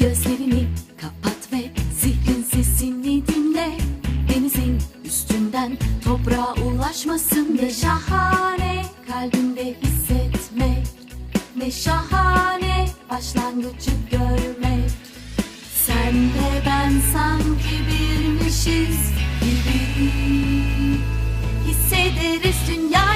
Gözlerini kapat ve zihnin sesini dinle. Denizin üstünden toprağa ulaşmasın. Ne şahane kalbinde hissetmek. Ne şahane başlangıcı görmek. Sen ve ben sanki birmişiz gibi. Hissederiz dünyayı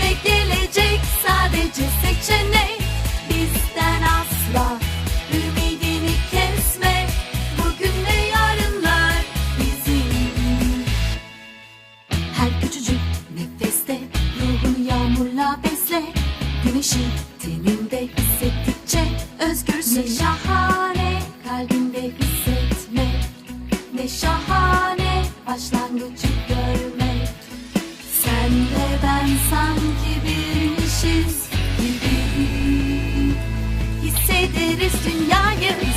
ve gelecek sadece seçenek. Bizden asla ümidini kesme. Bugün ve yarınlar bizim. Her küçücük nefeste ruhunu yağmurla besle. Güneşi teninde hissettikçe özgürsün. Ne şahane kalbinde hissetmek Ne şahane başlangıcı görmek. Sen ve ben sanki Çeviririz dünyayı